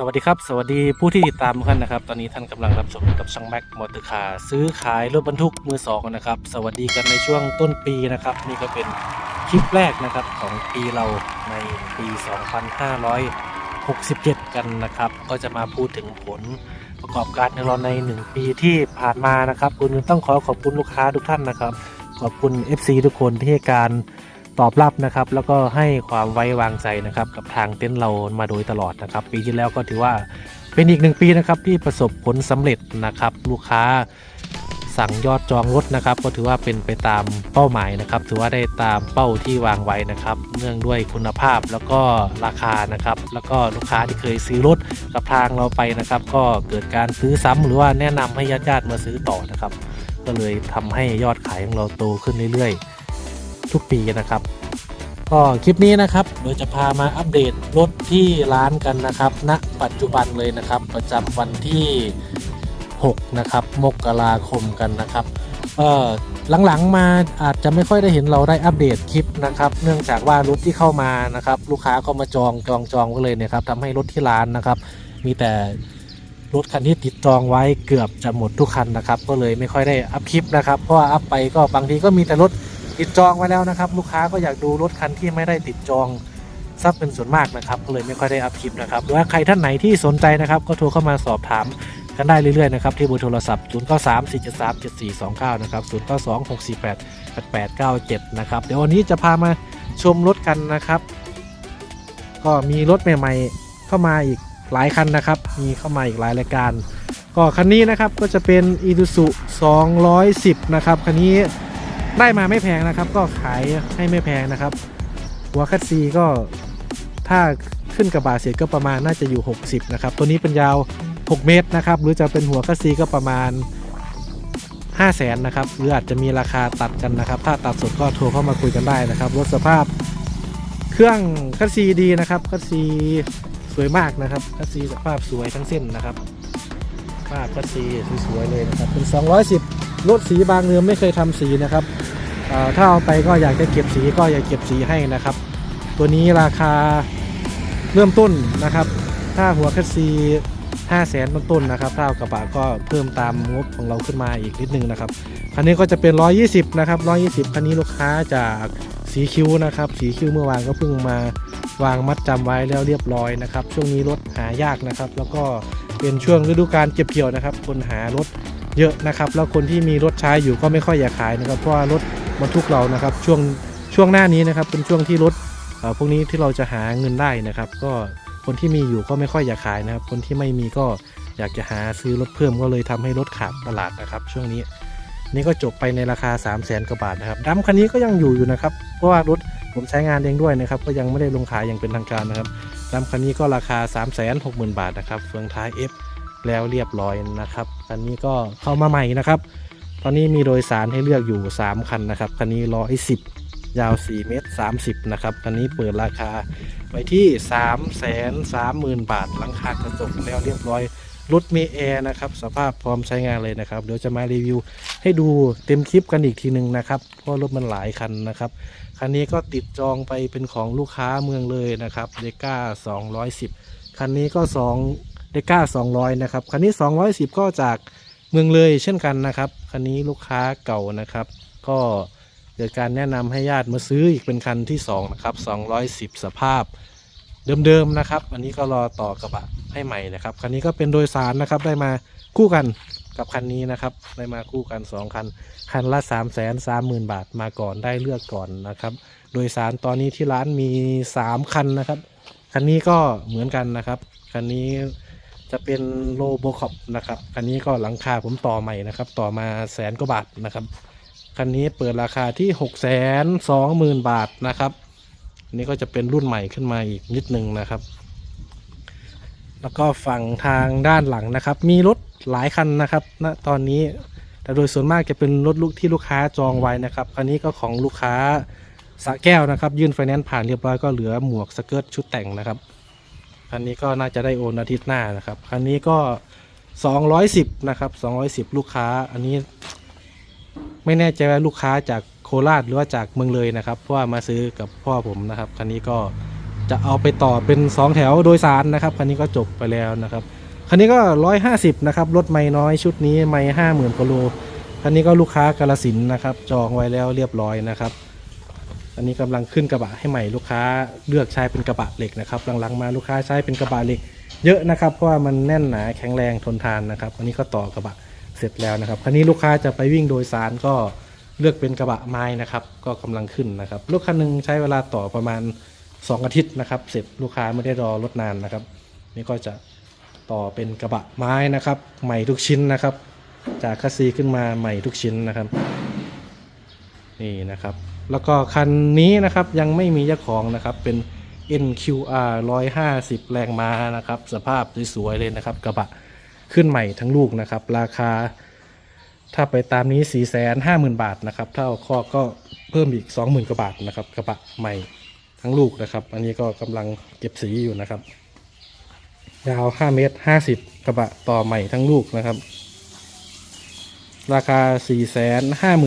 สวัสดีครับ สวัสดีผู้ที่ติดตามทุกท่านนะครับ ตอนนี้ท่านกำลังรับชมกับช่างแม็กมอเตอร์คาร์ซื้อขายรถบรรทุกมือสองนะครับ สวัสดีกันในช่วงต้นปีนะครับ นี่ก็เป็นคลิปแรกนะครับของปีเราในปี 2567 กันนะครับ ก็จะมาพูดถึงผลประกอบการในเราใน 1 ปีที่ผ่านมานะครับคุณต้องขอขอบคุณลูกค้าทุกท่านนะครับ ขอบคุณ FC ทุกคนที่ให้การ ตอบรับนะครับ แล้วก็ให้ความไว้วางใจนะครับ กับทางเต็นท์เรามาโดยตลอดนะครับ ปีที่แล้วก็ถือว่าเป็นอีกหนึ่งปีนะครับที่ประสบผลสำเร็จนะครับ ลูกค้าสั่งยอดจองรถนะครับ ก็ถือว่าเป็นไปตามเป้าหมายนะครับ ถือว่าได้ตามเป้าที่วางไว้นะครับ เนื่องด้วยคุณภาพแล้วก็ราคานะครับ แล้วก็ลูกค้าที่เคยซื้อรถกับทางเราไปนะครับ ก็เกิดการซื้อซ้ำหรือว่าแนะนำให้ญาติๆมาซื้อต่อนะครับ ก็เลยทำให้ยอดขายของเราโตขึ้นเรื่อยๆ ทุกปีนะครับ ก็คลิปนี้นะครับโดยจะพามาอัปเดตรถที่ร้านกันนะครับณปัจจุบันเลยนะครับ ประจำวันที่ 6 นะครับ มกราคมกันนะครับเออหลังๆมาอาจจะไม่ค่อยได้เห็นเราได้อัปเดตคลิปนะครับ เนื่องจากว่ารถที่เข้ามานะครับ ลูกค้าก็มาจองจองจองก็เลยเนี่ยครับทำให้รถที่ร้านนะครับ มีแต่รถคันที่ติดจองไว้เกือบจะหมดทุกคันนะครับ ก็เลยไม่ค่อยได้อัพคลิปนะครับ เพราะว่าอัพไปก็บางทีก็มีแต่รถ ติดจองไว้แล้วนะครับ ลูกค้าก็อยากดูรถคันที่ไม่ได้ติดจองซับเป็นส่วนมากนะครับก็เลยไม่ค่อยได้อัพคลิปนะครับหรือว่าใครท่านไหนที่สนใจนะครับ ก็โทรเข้ามาสอบถามกันได้เรื่อยๆนะครับที่เบอร์โทรศัพท์ 0 9 3 4 7 3 7 4 2 9 นะครับ 0 9 2 6 4 8 8 8 9 7 นะครับ เดี๋ยววันนี้จะพามาชมรถกันนะครับ ก็มีรถใหม่ๆเข้ามาอีกหลายคันนะครับ มีเข้ามาอีกหลายรายการ ก็คันนี้นะครับก็จะเป็น i d u s u 210 นะครับคันนี้ ได้มาไม่แพงนะครับ ก็ขายให้ไม่แพงนะครับ หัวคัตซีก็ถ้าขึ้นกระบะเสร็จก็ประมาณน่าจะอยู่ 60 นะครับ ตัวนี้เป็นยาว 6 เมตรนะครับ หรือจะเป็นหัวคัตซีก็ประมาณ 5 0 0แสนนะครับ หรืออาจจะมีราคาตัดกันนะครับ ถ้าตัดสดก็โทรเข้ามาคุยกันได้นะครับรถสภาพเครื่องคัตซีดีนะครับคัตซีสวยมากนะครับคัตซีสภาพสวยทั้งเส้นนะครับภาพคัตซีสวยๆเลยนะครับเป็น 210 รถสีบางเรือไม่เคยทำสีนะครับถ้าเอาไปก็อยากจะเก็บสีก็อยากเก็บสีให้นะครับ ตัวนี้ราคาเริ่มต้นนะครับ ถ้าหัวคัสซี5แสนต้นๆนะครับถ้าเอากระบะก็เพิ่มตามงบของเราขึ้นมาอีกนิดนึงนะครับคันนี้ก็จะเป็น 120 นะครับ 120 คันนี้ลูกค้าจากสีคิ้วนะครับสีคิ้วเมื่อวานก็เพิ่งมาวางมัดจำไว้แล้วเรียบร้อยนะครับ ช่วงนี้รถหายากนะครับ แล้วก็เป็นช่วงฤดูการเก็บเกี่ยวนะครับ คนหารถ เยอะนะครับ แล้วคนที่มีรถใช้อยู่ก็ไม่ค่อยอยากขายนะครับ เพราะว่ารถบรรทุกเรานะครับ ช่วงช่วงหน้านี้นะครับ เป็นช่วงที่รถพวกนี้ที่เราจะหาเงินได้นะครับ ก็คนที่มีอยู่ก็ไม่ค่อยอยากขายนะครับ คนที่ไม่มีก็อยากจะหาซื้อรถเพิ่มก็เลยทำให้รถขาดตลาดนะครับ ช่วงนี้นี่ก็จบไปในราคา 3 0 0แสนกว่าบาทนะครับดำคันนี้ก็ยังอยู่อยู่นะครับ เพราะว่ารถผมใช้งานเองด้วยนะครับ ก็ยังไม่ได้ลงขายอย่างเป็นทางการนะครับดำคันนี้ก็ราคา 3 6 0 0 0 0 บาทนะครับ เฟืองท้าย F แล้วเรียบร้อยนะครับคันนี้ก็เข้ามาใหม่นะครับ ตอนนี้มีโดยสารให้เลือกอยู่ 3 คันนะครับคันนี้ร้อยสิบยาว 4 เมตร 30 นะครับ คันนี้เปิดราคาไปที่ 3 3 0 0 0 0 บาท หลังคากระจกแล้วเรียบร้อย รถมีแอร์นะครับ สภาพพร้อมใช้งานเลยนะครับ เดี๋ยวจะมารีวิวให้ดูเต็มคลิปกันอีกทีหนึ่งนะครับ เพราะรถมันหลายคันนะครับ คันนี้ก็ติดจองไปเป็นของลูกค้าเมืองเลยนะครับเดก้า210 คันนี้ก็ 2 เดก้า200 นะครับ คันนี้ 210 ก็จากเมืองเลยเช่นกันนะครับ คันนี้ลูกค้าเก่านะครับ ก็เกิดการแนะนำให้ญาติมาซื้ออีกเป็นคันที่2นะครับ210 สภาพเดิมๆนะครับ อันนี้ก็รอต่อกระบะให้ใหม่นะครับ คันนี้ก็เป็นโดยสารนะครับได้มาคู่กันกับคันนี้นะครับ ได้มาคู่กัน 2 คัน คันละ 3 3 0 0 0 0 บาทมาก่อนได้เลือกก่อนนะครับ โดยสารตอนนี้ที่ร้านมี 3 คันนะครับ คันนี้ก็เหมือนกันนะครับ คันนี้ จะเป็นโลโบคอปนะครับคันนี้ก็หลังคาผมต่อใหม่นะครับ ต่อมาแสนกว่าบาทนะครับคันนี้เปิดราคาที่6 2 0 0 0 0บาทนะครับนนี้ก็จะเป็นรุ่นใหม่ขึ้นมาอีกนิดนึงนะครับ แล้วก็ฝั่งทางด้านหลังนะครับ มีรถหลายคันนะครับณตอนนี้แต่โดยส่วนมากจะเป็นรถลูกที่ลูกค้าจองไว้นะครับคันนี้ก็ของลูกค้าสะแก้วนะครับ ยื่นไฟแนนซ์ผ่านเรียบร้อยก็เหลือหมวกสเกิร์ตชุดแต่งนะครับ คันนี้ก็น่าจะได้โอนอาทิตย์หน้านะครับ คันนี้ก็ 210 นะครับ 210 ลูกค้า อันนี้ ไม่แน่ใจว่าลูกค้าจากโคราชหรือว่าจากเมืองเลยนะครับ เพราะว่ามาซื้อกับพ่อผมนะครับ คันนี้ก็จะเอาไปต่อเป็น 2 แถวโดยสารนะครับ คันนี้ก็จบไปแล้วนะครับ คันนี้ก็ 150 นะครับ รถไม่น้อยชุดนี้ไม่ห้าหมื่นกว่าโล คันนี้ก็ลูกค้ากาลสินนะครับ จองไว้แล้วเรียบร้อยนะครับ อันนี้กำลังขึ้นกระบะให้ใหม่ลูกค้าเลือกใช้เป็นกระบะเหล็กนะครับหลังๆมาลูกค้าใช้เป็นกระบะเหล็ก เยอะนะครับ เพราะว่ามันแน่นหนาแข็งแรงทนทานนะครับ อันนี้ก็ต่อกระบะเสร็จแล้วนะครับคันนี้ลูกค้าจะไปวิ่งโดยสารก็เลือกเป็นกระบะไม้นะครับ ก็กำลังขึ้นนะครับรถคันหนึงใช้เวลาต่อประมาณ 2 อาทิตย์นะครับ เสร็จลูกค้าไม่ได้รอรถนานนะครับ นี่ก็จะต่อเป็นกระบะไม้นะครับ ใหม่ทุกชิ้นนะครับ จากคัสซีขึ้นมาใหม่ทุกชิ้นนะครับ นี่นะครับ แล้วก็คันนี้นะครับยังไม่มีเจ้าของนะครับเป็น NQR 150 แรงม้านะครับ สภาพสวยๆเลยนะครับ กระบะขึ้นใหม่ทั้งลูกนะครับ ราคา ถ้าไปตามนี้ 4 5 0 0 0 0 บาทนะครับถ้าเอาข้อก็เพิ่มอีก 20,000กว่าบาทนะครับ กระบะใหม่ทั้งลูกนะครับ อันนี้ก็กำลังเก็บสีอยู่นะครับ ยาว 5 เมตร 50 กระบะต่อใหม่ทั้งลูกนะครับ ราคา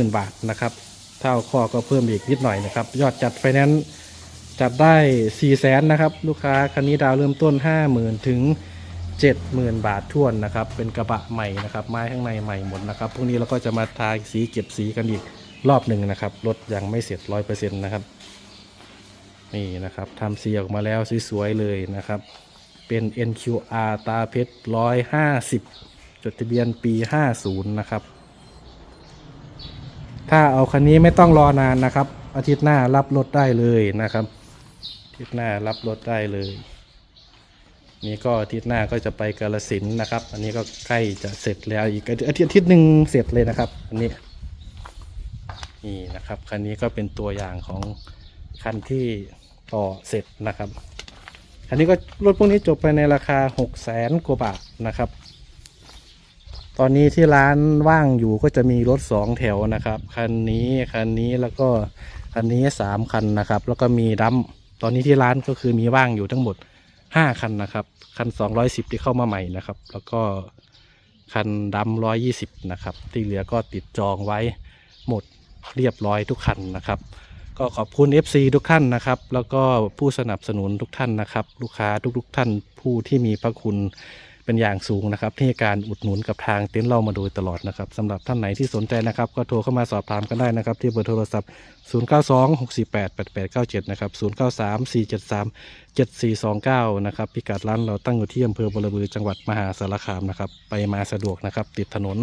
450,000 บาทนะครับ ถ้าเอาข้อก็เพิ่มอีกนิดหน่อยนะครับ ยอดจัดไฟแนนซ์จัดได้4 0 0 0 0 0นะครับ ลูกค้าคันนี้ดาวเริ่มต้น 50,000 ถึง 70,000 บาทท่วนนะครับ เป็นกระบะใหม่นะครับ ไม้ข้างในใหม่หมดนะครับ พวกนี้เราก็จะมาทาสีเก็บสีกันอีกรอบหนึ่งนะครับ รถยังไม่เสร็จ 100%นะครับ นี่นะครับทำสีออกมาแล้วสวยๆเลยนะครับ เป็น NQR ตาเพชร150 จดทะเบียนปี 50 นะครับ ถ้าเอาคันนี้ไม่ต้องรอนานนะครับ อาทิตย์หน้ารับรถได้เลยนะครับ อาทิตย์หน้ารับรถได้เลย นี่ก็อาทิตย์หน้าก็จะไปกาลสินนะครับ อันนี้ก็ใกล้จะเสร็จแล้วอีกอาทิตย์อาทิตย์หนึ่งเสร็จเลยนะครับ อันนี้นี่นะครับคันนี้ก็เป็นตัวอย่างของคันที่ต่อเสร็จนะครับอันนี้ก็รถพวกนี้จบไปในราคา6 0แสนกว่าบาทนะครับ ตอนนี้ที่ร้านว่างอยู่ก็จะมีรถสองแถวนะครับ คันนี้คันนี้แล้วก็คันนี้สามคันนะครับ แล้วก็มีดัมตอนนี้ที่ร้านก็คือมีว่างอยู่ทั้งหมดห้าคันนะครับ คันสองร้อยสิบที่เข้ามาใหม่นะครับ แล้วก็คันดัมร้อยยี่สิบนะครับ ที่เหลือก็ติดจองไว้หมดเรียบร้อยทุกคันนะครับ ก็ขอบคุณ FC ทุกท่านนะครับ แล้วก็ผู้สนับสนุนทุกท่านนะครับ ลูกค้าทุกๆท่านผู้ที่มีพระคุณ เป็นอย่างสูงนะครับที่การอุดหนุนกับทางเต็นท์เรามาโดยตลอดนะครับสำหรับท่านไหนที่สนใจนะครับ ก็โทรเข้ามาสอบถามกันได้นะครับ ที่เบอร์โทรศัพท์ 0926488897 นะครับ 0934737429 นะครับพิกัดร้านเราตั้งอยู่ที่อำเภอบรบือจังหวัดมหาสารคามนะครับไปมาสะดวกนะครับ ติดถนน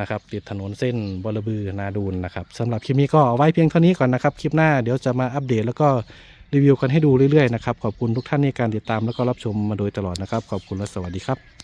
นะครับติดถนนเส้นบรบือนาดูนนะครับสำหรับคลิปนี้ก็เอาไว้เพียงเท่านี้ก่อนนะครับ คลิปหน้าเดี๋ยวจะมาอัปเดตแล้วก็ รีวิวกันให้ดูเรื่อยๆนะครับขอบคุณทุกท่านในการติดตามแล้วก็รับชมมาโดยตลอดนะครับ ขอบคุณและสวัสดีครับ